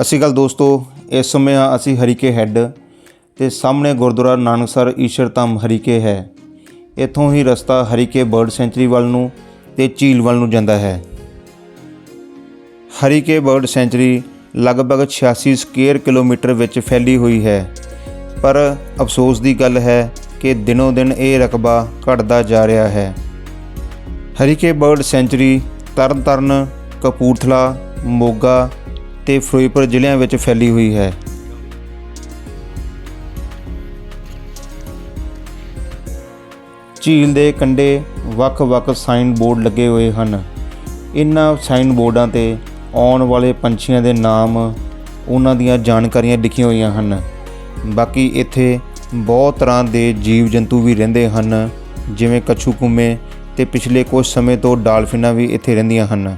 ਅਸੀਂ ਗੱਲ ਦੋਸਤੋ, ਇਸ ਸਮੇਂ ਹਾਂ ਅਸੀਂ ਹਰੀਕੇ ਹੈੱਡ ਤੇ ਸਾਹਮਣੇ ਗੁਰਦੁਆਰਾ ਨਾਨਕਸਰ ਈਸ਼ਰ ਧੰਮ ਹਰੀਕੇ ਹੈ। ਇੱਥੋਂ ਹੀ ਰਸਤਾ ਹਰੀਕੇ ਬਰਡ ਸੈਂਚਰੀ ਵੱਲ ਨੂੰ ਤੇ ਝੀਲ ਵੱਲ ਨੂੰ ਜਾਂਦਾ ਹੈ। ਹਰੀਕੇ ਬਰਡ ਸੈਂਚਰੀ ਲਗਭਗ 86 ਸਕੁਅਰ ਕਿਲੋਮੀਟਰ ਵਿੱਚ ਫੈਲੀ ਹੋਈ ਹੈ। ਪਰ ਅਫਸੋਸ ਦੀ ਗੱਲ ਹੈ ਕਿ ਦਿਨੋ ਦਿਨ ਇਹ ਰਕਬਾ ਘਟਦਾ ਜਾ ਰਿਹਾ ਹੈ। ਹਰੀਕੇ ਬਰਡ ਸੈਂਚਰੀ ਤਰਨਤਾਰਨ, ਕਪੂਰਥਲਾ, ਮੋਗਾ ਤੇ ਫਿਰੋਜ਼ਪੁਰ ਜ਼ਿਲ੍ਹਿਆਂ ਵਿੱਚ ਫੈਲੀ ਹੋਈ ਹੈ। ਝੀਲ ਦੇ ਕੰਢੇ ਵੱਖ-ਵੱਖ ਸਾਈਨ ਬੋਰਡ ਲੱਗੇ ਹੋਏ ਹਨ। ਇਹਨਾਂ ਸਾਈਨ ਬੋਰਡਾਂ ਤੇ ਆਉਣ ਵਾਲੇ ਪੰਛੀਆਂ ਦੇ ਨਾਮ ਉਹਨਾਂ ਦੀਆਂ ਜਾਣਕਾਰੀਆਂ ਲਿਖੀਆਂ ਹੋਈਆਂ ਹਨ। ਬਾਕੀ ਇੱਥੇ ਬਹੁਤ ਤਰ੍ਹਾਂ ਦੇ ਜੀਵ ਜੰਤੂ ਵੀ ਰਹਿੰਦੇ ਹਨ, ਜਿਵੇਂ ਕੱਛੂ ਕੁੰਮੇ ਤੇ ਪਿਛਲੇ ਕੁਝ ਸਮੇਂ ਤੋਂ ਡਾਲਫਿਨਾਂ ਵੀ ਇੱਥੇ ਰਹਿੰਦੀਆਂ ਹਨ।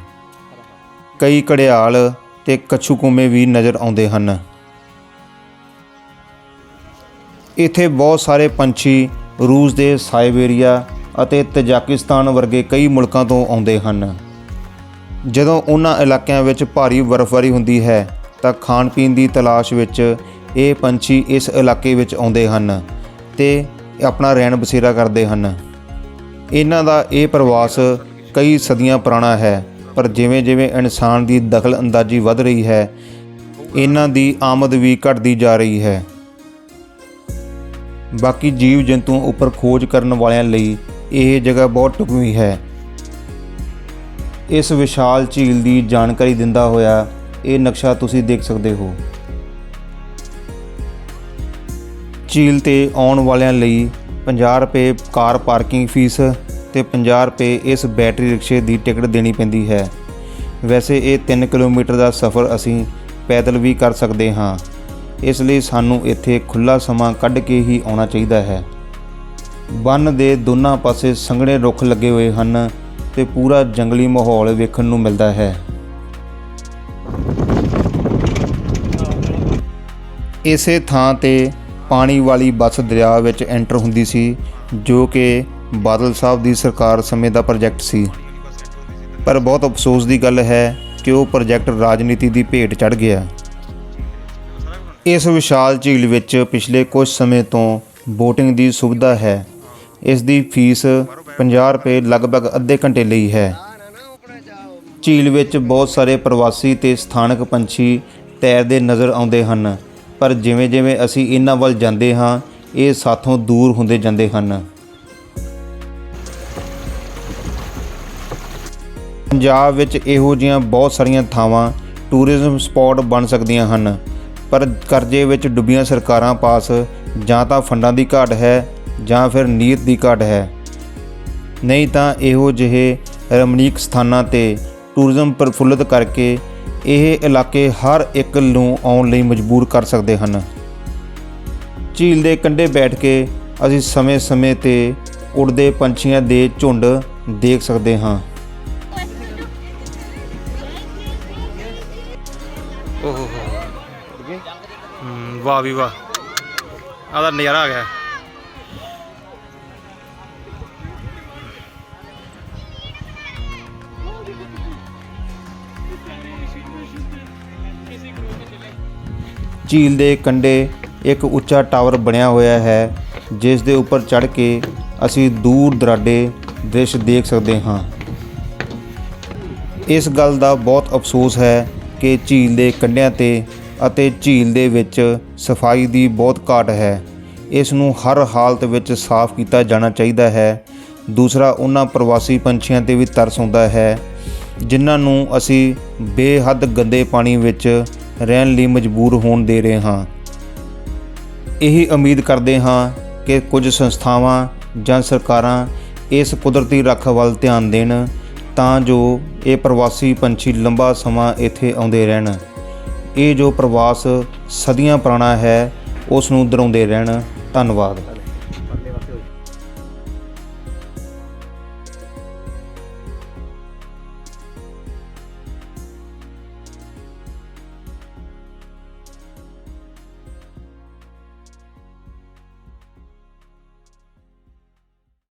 ਕਈ ਘੜਿਆਲ ਤੇ ਕੱਛੂ ਵੀ ਨਜ਼ਰ ਆਉਂਦੇ ਹਨ। ਇੱਥੇ ਬਹੁਤ ਸਾਰੇ ਪੰਛੀ ਰੂਸ ਦੇ ਸਾਈਬੇਰੀਆ ਅਤੇ ਤਜਾਕਿਸਤਾਨ ਵਰਗੇ ਕਈ ਮੁਲਕਾਂ ਤੋਂ ਆਉਂਦੇ ਹਨ। ਜਦੋਂ ਉਹਨਾਂ ਇਲਾਕਿਆਂ ਵਿੱਚ ਭਾਰੀ ਬਰਫ਼ਬਾਰੀ ਹੁੰਦੀ ਹੈ, ਤਾਂ ਖਾਣ ਪੀਣ ਦੀ ਤਲਾਸ਼ ਵਿੱਚ ਇਹ ਪੰਛੀ ਇਸ ਇਲਾਕੇ ਵਿੱਚ ਆਉਂਦੇ ਹਨ ਤੇ ਆਪਣਾ ਰਹਿਣ ਬਸੇਰਾ ਕਰਦੇ ਹਨ। ਇਹਨਾਂ ਦਾ ਇਹ ਪ੍ਰਵਾਸ ਕਈ ਸਦੀਆਂ ਪੁਰਾਣਾ ਹੈ। ਪਰ ਜਿਵੇਂ-ਜਿਵੇਂ ਇਨਸਾਨ ਦੀ ਦਖਲ ਅੰਦਾਜ਼ੀ ਵੱਧ ਰਹੀ ਹੈ, ਇਹਨਾਂ ਦੀ ਆਮਦ ਵੀ ਘਟਦੀ ਜਾ ਰਹੀ ਹੈ। ਬਾਕੀ ਜੀਵ ਜੰਤੂਆਂ ਉੱਪਰ ਖੋਜ ਕਰਨ ਵਾਲਿਆਂ ਲਈ ਇਹ ਜਗ੍ਹਾ ਬਹੁਤ ਢੁਕਵੀਂ ਹੈ। ਇਸ ਵਿਸ਼ਾਲ ਝੀਲ ਦੀ ਜਾਣਕਾਰੀ ਦਿੰਦਾ ਹੋਇਆ ਇਹ ਨਕਸ਼ਾ ਤੁਸੀਂ ਦੇਖ ਸਕਦੇ ਹੋ। ਝੀਲ ਤੇ ਆਉਣ ਵਾਲਿਆਂ ਲਈ 50 ਰੁਪਏ ਕਾਰ ਪਾਰਕਿੰਗ ਫੀਸ ਤੇ 50 ਰੁਪਏ ਇਸ ਬੈਟਰੀ ਰਿਕਸ਼ੇ ਦੀ ਟਿਕਟ ਦੇਣੀ ਪੈਂਦੀ ਹੈ। ਵੈਸੇ ਇਹ 3 ਕਿਲੋਮੀਟਰ ਦਾ ਸਫ਼ਰ ਅਸੀਂ ਪੈਦਲ ਵੀ ਕਰ ਸਕਦੇ ਹਾਂ। ਇਸ ਲਈ ਸਾਨੂੰ ਇੱਥੇ ਖੁੱਲਾ ਸਮਾਂ ਕੱਢ ਕੇ ਹੀ ਆਉਣਾ ਚਾਹੀਦਾ ਹੈ। ਬੰਨ ਦੇ ਦੋਨਾਂ ਪਾਸੇ ਸੰਘਣੇ ਰੁੱਖ ਲੱਗੇ ਹੋਏ ਹਨ ਤੇ ਪੂਰਾ ਜੰਗਲੀ ਮਾਹੌਲ ਵੇਖਣ ਨੂੰ ਮਿਲਦਾ ਹੈ। ਇਸੇ ਥਾਂ ਤੇ ਪਾਣੀ ਵਾਲੀ ਬੱਸ ਦਰਿਆ ਵਿੱਚ ਐਂਟਰ ਹੁੰਦੀ ਸੀ, ਜੋ ਕਿ ਬਾਦਲ ਸਾਹਿਬ ਦੀ ਸਰਕਾਰ ਸਮੇਂ ਦਾ ਪ੍ਰੋਜੈਕਟ ਸੀ। ਪਰ ਬਹੁਤ ਅਫਸੋਸ ਦੀ ਗੱਲ ਹੈ ਕਿ ਉਹ ਪ੍ਰੋਜੈਕਟ ਰਾਜਨੀਤੀ ਦੀ ਭੇਟ ਚੜ ਗਿਆ। ਇਸ ਵਿਸ਼ਾਲ ਝੀਲ ਵਿੱਚ ਪਿਛਲੇ ਕੁਝ ਸਮੇਂ ਤੋਂ ਬੋਟਿੰਗ ਦੀ ਸੁਵਿਧਾ ਹੈ। ਇਸ ਦੀ ਫੀਸ 50 ਰੁਪਏ ਲਗਭਗ ਅੱਧੇ ਘੰਟੇ ਲਈ ਹੈ। ਝੀਲ ਵਿੱਚ ਬਹੁਤ ਸਾਰੇ ਪ੍ਰਵਾਸੀ ਤੇ ਸਥਾਨਕ ਪੰਛੀ ਤੈਰਦੇ ਨਜ਼ਰ ਆਉਂਦੇ ਹਨ। ਪਰ ਜਿਵੇਂ-ਜਿਵੇਂ ਅਸੀਂ ਇਹਨਾਂ ਵੱਲ ਜਾਂਦੇ ਹਾਂ, ਇਹ ਸਾਥੋਂ ਦੂਰ ਹੁੰਦੇ ਜਾਂਦੇ ਹਨ। ਪੰਜਾਬ ਵਿੱਚ ਇਹੋ ਜਿਹੀਆਂ ਬਹੁਤ ਸਾਰੀਆਂ ਥਾਵਾਂ ਟੂਰਿਜ਼ਮ ਸਪੌਟ ਬਣ ਸਕਦੀਆਂ ਹਨ, ਪਰ ਕਰਜ਼ੇ ਵਿੱਚ ਡੁੱਬੀਆਂ ਸਰਕਾਰਾਂ ਪਾਸ ਜਾਂ ਤਾਂ ਫੰਡਾਂ ਦੀ ਘਾਟ ਹੈ ਜਾਂ ਫਿਰ ਨੀਅਤ ਦੀ ਘਾਟ ਹੈ। ਨਹੀਂ ਤਾਂ ਇਹੋ ਜਿਹੇ ਰਮਣੀਕ ਸਥਾਨਾਂ ਤੇ ਟੂਰਿਜ਼ਮ ਪ੍ਰਫੁੱਲਤ ਕਰਕੇ ਇਹ ਇਲਾਕੇ ਹਰ ਇੱਕ ਨੂੰ ਆਉਣ ਲਈ ਮਜਬੂਰ ਕਰ ਸਕਦੇ ਹਨ। ਝੀਲ ਦੇ ਕੰਢੇ ਬੈਠ ਕੇ ਅਸੀਂ ਸਮੇਂ-ਸਮੇਂ ਤੇ ਉੜਦੇ ਪੰਛੀਆਂ ਦੇ ਝੁੰਡ ਦੇਖ ਸਕਦੇ ਹਾਂ। ਓਹ। ਹੋ ਹੋ ਹਮ, ਵਾਹ ਵੀ ਵਾਹ। ਆਦਾ ਨਜ਼ਾਰਾ ਆ ਗਿਆ। ਝੀਲ ਦੇ ਕੰਢੇ ਇੱਕ ਉੱਚਾ ਟਾਵਰ ਬਣਿਆ ਹੋਇਆ ਹੈ ਜਿਸ ਦੇ ਉੱਪਰ ਚੜ੍ਹ ਕੇ ਅਸੀਂ ਦੂਰ ਦਰਾਡੇ ਦ੍ਰਿਸ਼ ਦੇਖ ਸਕਦੇ ਹਾਂ। ਇਸ ਗੱਲ ਦਾ ਬਹੁਤ ਅਫਸੋਸ ਹੈ ਕਿ ਝੀਲ ਦੇ ਕੰਢਿਆਂ ਤੇ ਅਤੇ ਝੀਲ ਦੇ ਵਿੱਚ ਸਫ਼ਾਈ ਦੀ ਬਹੁਤ ਘਾਟ ਹੈ। ਇਸ ਨੂੰ ਹਰ ਹਾਲਤ ਵਿੱਚ ਸਾਫ਼ ਕੀਤਾ ਜਾਣਾ ਚਾਹੀਦਾ ਹੈ। ਦੂਸਰਾ, ਉਹਨਾਂ ਪ੍ਰਵਾਸੀ ਪੰਛੀਆਂ ਤੇ ਵੀ ਤਰਸ ਆਉਂਦਾ ਹੈ, ਜਿਨ੍ਹਾਂ ਨੂੰ ਅਸੀਂ ਬੇਹੱਦ ਗੰਦੇ ਪਾਣੀ ਵਿੱਚ ਰਹਿਣ ਲਈ ਮਜਬੂਰ ਹੋਣ ਦੇ ਰਹੇ ਹਾਂ। ਇਹੀ ਉਮੀਦ ਕਰਦੇ ਹਾਂ ਕਿ ਕੁਝ ਸੰਸਥਾਵਾਂ ਜਾਂ ਸਰਕਾਰਾਂ ਇਸ ਕੁਦਰਤੀ ਰੱਖ ਵੱਲ ਧਿਆਨ ਦੇਣ ਤਾਂ ਜੋ ਇਹ ਪ੍ਰਵਾਸੀ ਪੰਛੀ ਲੰਬਾ ਸਮਾਂ ਇੱਥੇ ਆਉਂਦੇ ਰਹਿਣ। ਇਹ ਜੋ ਪ੍ਰਵਾਸ ਸਦੀਆਂ ਪੁਰਾਣਾ ਹੈ, ਉਸ ਨੂੰ ਦਰਾਉਂਦੇ ਰਹਿਣ। ਧੰਨਵਾਦ।